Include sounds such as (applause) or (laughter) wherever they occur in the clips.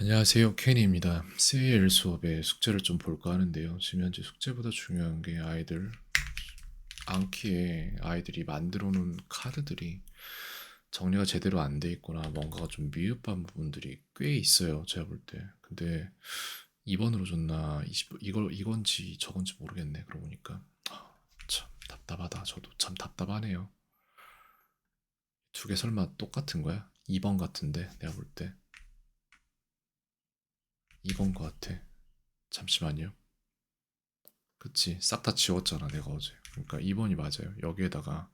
안녕하세요. 케니입니다. CL 수업의 숙제를 좀 볼까 하는데요. 지금 현재 숙제보다 중요한 게 아이들 암키에 아이들이 만들어 놓은 카드들이 정리가 제대로 안 돼 있거나 뭔가가 좀 미흡한 부분들이 꽤 있어요. 제가 볼 때. 근데 2번으로 줬나 20, 이걸 이건지 저건지 모르겠네. 그러고 보니까 아, 참 답답하다. 저도 참 답답하네요. 두 개 설마 똑같은 거야? 2번 같은데 내가 볼 때. 이건 것 같아. 잠시만요. 그치. 싹 다 지웠잖아, 내가 어제. 그러니까 2번이 맞아요. 여기에다가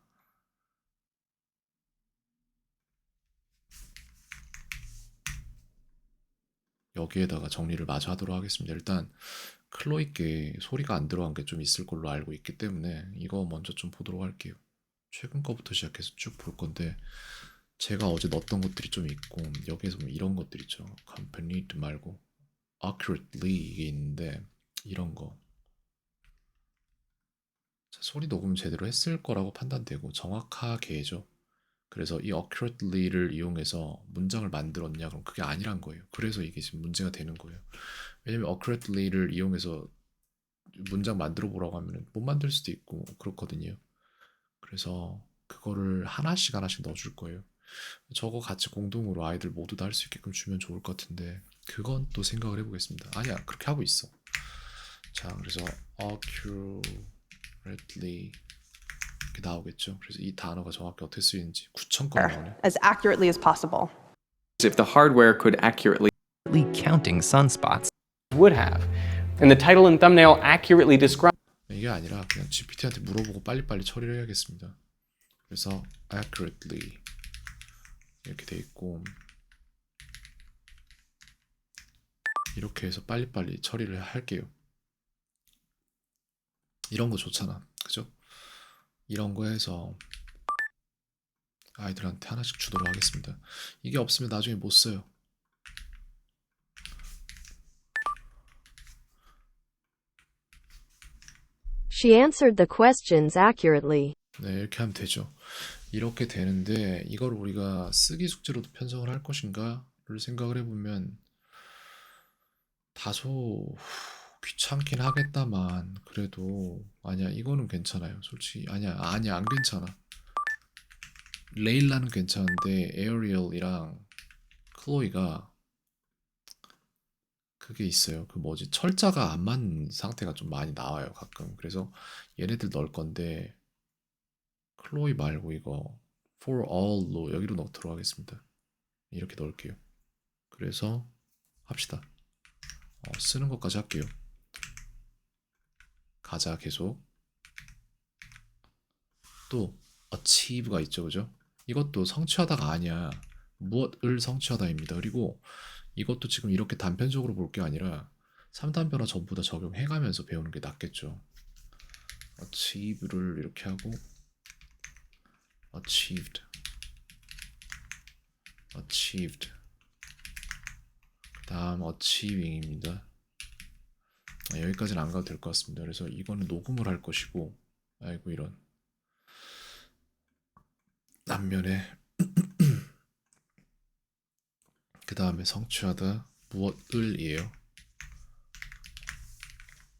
여기에다가 정리를 마저 하도록 하겠습니다. 일단 클로이께 소리가 안 들어간 게 좀 있을 걸로 알고 있기 때문에 이거 먼저 좀 보도록 할게요. 최근 거부터 시작해서 쭉 볼 건데 제가 어제 넣었던 것들이 좀 있고 여기에서 뭐 이런 것들 있죠. accompanied 말고 accurately 이게 있는데 이런 거 자, 소리 녹음 제대로 했을 거라고 판단되고 정확하게죠. 그래서 이 accurately를 이용해서 문장을 만들었냐 그럼 그게 아니란 거예요. 그래서 이게 지금 문제가 되는 거예요. 왜냐면 accurately를 이용해서 문장 만들어 보라고 하면 못 만들 수도 있고 그렇거든요. 그래서 그거를 하나씩 하나씩 넣어줄 거예요. 저거 같이 공동으로 아이들 모두 다 할 수 있게끔 주면 좋을 것 같은데 그건 또 생각을 해보겠습니다. 아니야 그렇게 하고 있어. 자 그래서 accurately 이렇게 나오겠죠. 그래서 이 단어가 정확히 어떻게 쓰이는지 9천 건 나오네. as accurately as possible. if the hardware could accurately counting sunspots. would have. And the title and thumbnail accurately describe 이게 아니라 그냥 GPT한테 물어보고 빨리빨리 처리를 해야겠습니다. 그래서 accurately 이렇게 돼 있고 이렇게 해서 빨리빨리 처리를 할게요. 이런 거 좋잖아. 그죠? 이런 거 해서 아이들한테 하나씩 주도록 하겠습니다. 이게 없으면 나중에 못 써요. She answered the questions accurately. 네, 이렇게 하면 되죠. 이렇게 되는데 이걸 우리가 쓰기 숙제로도 편성을 할 것인가를 생각을 해보면 다소 귀찮긴 하겠다만 그래도 아니야 이거는 괜찮아요. 솔직히 아니야 아니야 안 괜찮아. 레일라는 괜찮은데 에어리얼이랑 클로이가 그게 있어요. 그 뭐지 철자가 안 맞는 상태가 좀 많이 나와요 가끔. 그래서 얘네들 넣을 건데 클로이 말고 이거 for all로 여기로 넣도록 하겠습니다. 이렇게 넣을게요. 그래서 합시다. 어, 쓰는 것까지 할게요. 가자 계속. 또 achieve가 있죠, 그죠? 이것도 성취하다가 아니야. 무엇을 성취하다입니다. 그리고 이것도 지금 이렇게 단편적으로 볼 게 아니라 3단 변화 전부 다 적용해가면서 배우는 게 낫겠죠. achieve를 이렇게 하고 achieved. achieved. 그 다음 achieving입니다. 아, 여기까지는 안 가도 될 것 같습니다. 그래서 이거는 녹음을 할 것이고 아이고 이런 앞면에 그 다음에 성취하다 무엇을 이에요?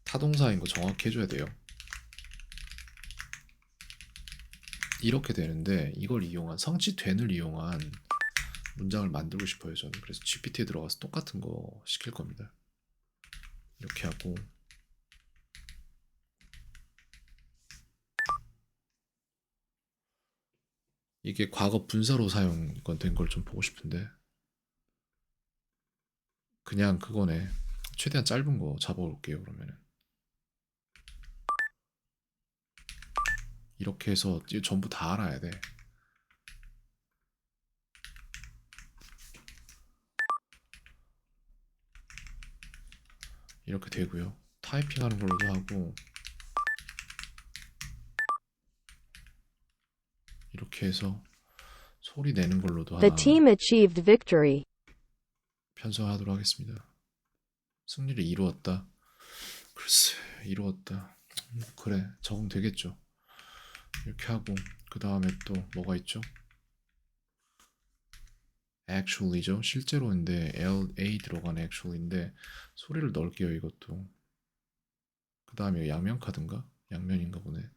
타동사인 거 정확히 해줘야 돼요 이렇게 되는데 이걸 이용한 성취된을 이용한 문장을 만들고 싶어요 저는. 그래서 GPT에 들어가서 똑같은 거 시킬 겁니다. 이렇게 하고. 이게 과거 분사로 사용된 걸 좀 보고 싶은데. 그냥 그거네. 최대한 짧은 거 잡아올게요 그러면은 이렇게 해서 전부 다 알아야 돼. 이렇게 되고요. 타이핑하는 걸로도 하고 이렇게 해서 소리 내는 걸로도 The team achieved victory. 편성하도록 하겠습니다. 승리를 이루었다. 글쎄, 이루었다. 음, 그래, 적응되겠죠. 이렇게 하고 그 다음에 또 뭐가 있죠? actually죠. 실제로인데 L A 들어간 actually인데 소리를 넓게요 이것도. 그 다음에 양면 카드인가? 양면인가 보네.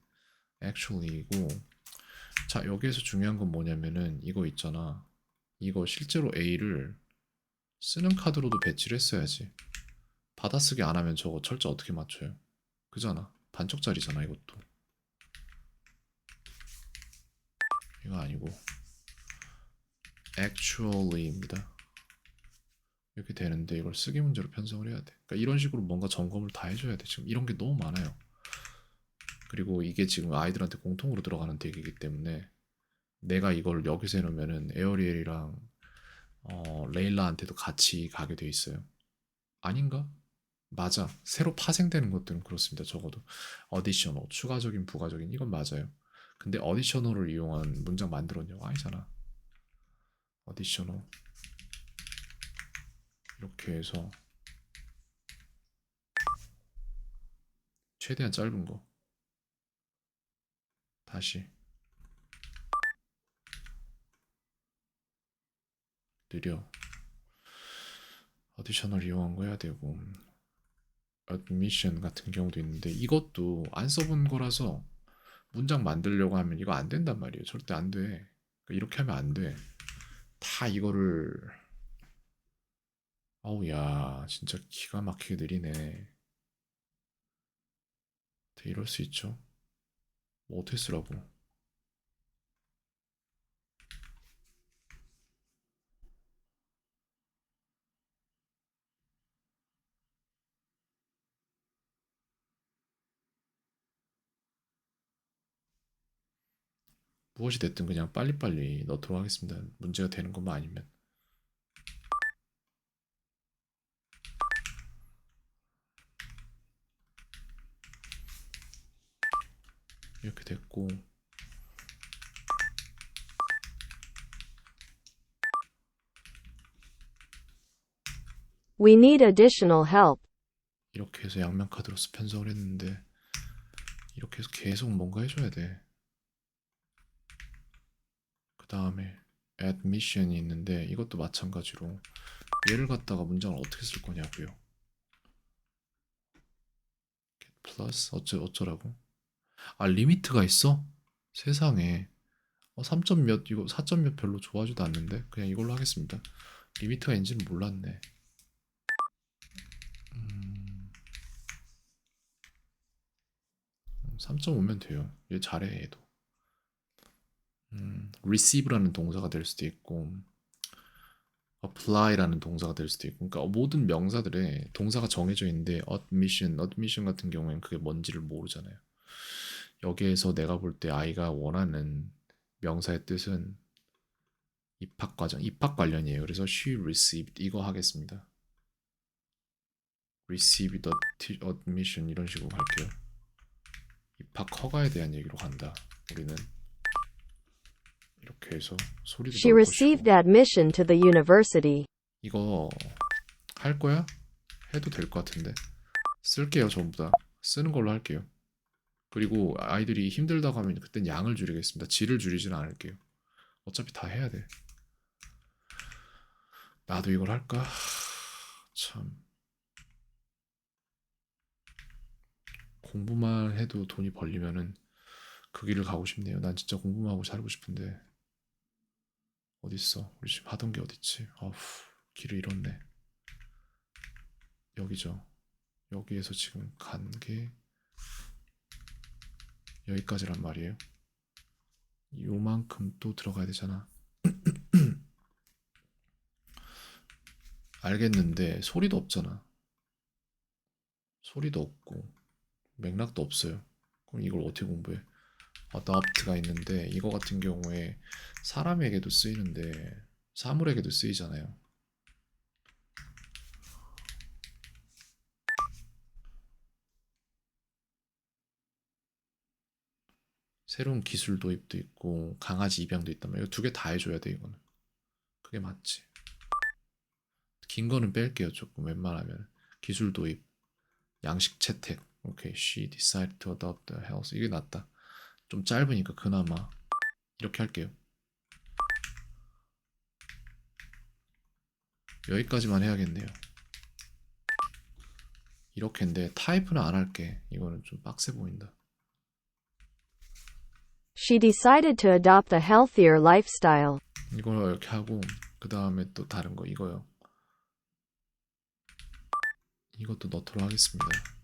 actually이고 자 여기에서 중요한 건 뭐냐면은 이거 있잖아. 이거 실제로 A를 쓰는 카드로도 배치를 했어야지. 받아쓰기 안 하면 저거 철자 어떻게 맞춰요? 그잖아. 반쪽짜리잖아 이것도. 이거 아니고 actually입니다. 이렇게 되는데 이걸 쓰기 문제로 편성을 해야 돼. 그러니까 이런 식으로 뭔가 점검을 다 해줘야 돼. 지금 이런 게 너무 많아요. 그리고 이게 지금 아이들한테 공통으로 들어가는 덱이기 때문에 내가 이걸 여기서 해놓으면은 에어리엘이랑 어, 레일라한테도 같이 가게 돼 있어요. 아닌가? 맞아. 새로 파생되는 것들은 그렇습니다. 적어도 어디셔널, 추가적인, 부가적인 이건 맞아요. 근데 어디셔널을 이용한 문장 만들었냐고? 아니잖아. 어디셔널? 이렇게 해서. 최대한 짧은 거. 다시. 느려. 어디셔널 이용한 거 해야 되고. admission 같은 경우도 있는데 이것도 안 써본 거라서 문장 만들려고 하면 이거 안 된단 말이에요. 절대 안 돼. 그러니까 이렇게 하면 안 돼. 다 이거를 어우 야 진짜 기가 막히게 느리네. 이럴 수 있죠? 뭐 어떻게 쓰라고? 무엇이 됐든 그냥 빨리빨리 넣도록 하겠습니다. 문제가 되는 것만 아니면. 이렇게 됐고 We need additional help. 이렇게 해서 양면 카드로서 편성을 했는데 이렇게 해서 계속 뭔가 해줘야 돼. 그 다음에 admission이 있는데 이것도 마찬가지로 얘를 갖다가 문장을 어떻게 쓸 거냐고요. get plus 어쩌 어쩌라고? 아 리미트가 있어? 세상에 어, 3점 몇 이거 4점 몇 별로 좋아하지도 않는데 그냥 이걸로 하겠습니다. 리미트가 있는지는 몰랐네. 음... 3.5면 돼요. 얘 잘해 얘도. 음, receive라는 동사가 될 수도 있고 apply라는 동사가 될 수도 있고 그러니까 모든 명사들에 동사가 정해져 있는데 admission, admission 같은 경우에는 그게 뭔지를 모르잖아요. 여기에서 내가 볼 때 아이가 원하는 명사의 뜻은 입학 과정, 입학 관련이에요. 그래서 she received 이거 하겠습니다. received admission 이런 식으로 갈게요. 입학 허가에 대한 얘기로 간다. 우리는 해서 소리도 She received 것이고. admission to the university. 이거 할 거야? 해도 될 것 같은데 쓸게요 전부 다 쓰는 걸로 할게요. 그리고 아이들이 힘들다고 하면 그땐 양을 줄이겠습니다. 질을 줄이지는 않을게요. 어차피 다 해야 돼. 나도 이걸 할까? 참 공부만 해도 돈이 벌리면은 그 길을 가고 싶네요. 난 진짜 공부만 하고 살고 싶은데 어딨어? 우리 지금 하던 게 어딨지? 아우 길을 잃었네. 여기죠. 여기에서 지금 간 게 여기까지란 말이에요. 요만큼 또 들어가야 되잖아. (clears throat) 알겠는데 소리도 없잖아. 소리도 없고 맥락도 없어요. 그럼 이걸 어떻게 공부해? Adopt가 있는데 이거 같은 경우에 사람에게도 쓰이는데 사물에게도 쓰이잖아요. 새로운 기술 도입도 있고 강아지 입양도 있단. 이거 두개 다 해줘야 돼 이거는. 그게 맞지. 긴 거는 뺄게요 조금 웬만하면 기술 도입, 양식 채택. 오케이, she decided to adopt house. 이게 낫다. 좀 짧으니까 그나마 이렇게 할게요. 여기까지만 해야겠네요. 이렇게인데 타입은 안 할게. 이거는 좀 빡세 보인다. She decided to adopt a healthier lifestyle. 이걸 이렇게 하고 그 다음에 또 다른 거 이거요. 이것도 넣도록 하겠습니다.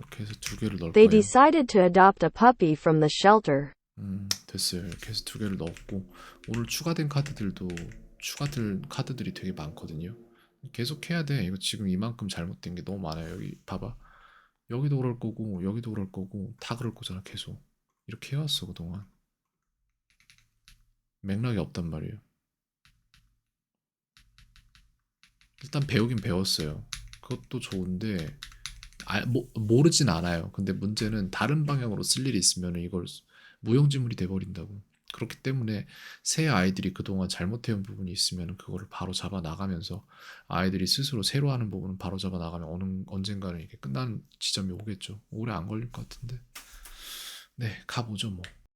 이렇게 해서 두 개를 넣을 They 거예요. decided to adopt a puppy from the shelter. 음, 됐어요. 이렇게 해서 두 개를 넣었고 오늘 추가된 카드들도 추가될 카드들이 되게 많거든요. 계속 해야 돼. 이거 지금 이만큼 잘못된 게 너무 많아요. 여기 봐봐. 여기도 그럴 거고 여기도 그럴 거고 다 그럴 거잖아. 계속 이렇게 해왔어 그동안. 맥락이 없단 말이에요. 일단 배우긴 배웠어요. 그것도 좋은데 아, 모, 모르진 않아요. 근데 문제는 다른 방향으로 쓸 일이 있으면 이걸 무용지물이 돼버린다고. 그렇기 때문에 새 아이들이 그동안 잘못해온 부분이 있으면 그거를 바로 잡아 나가면서 아이들이 스스로 새로 하는 부분은 바로 잡아 나가면 어느 언젠가는 이게 끝나는 지점이 오겠죠. 오래 안 걸릴 것 같은데. 네, 가보죠 뭐.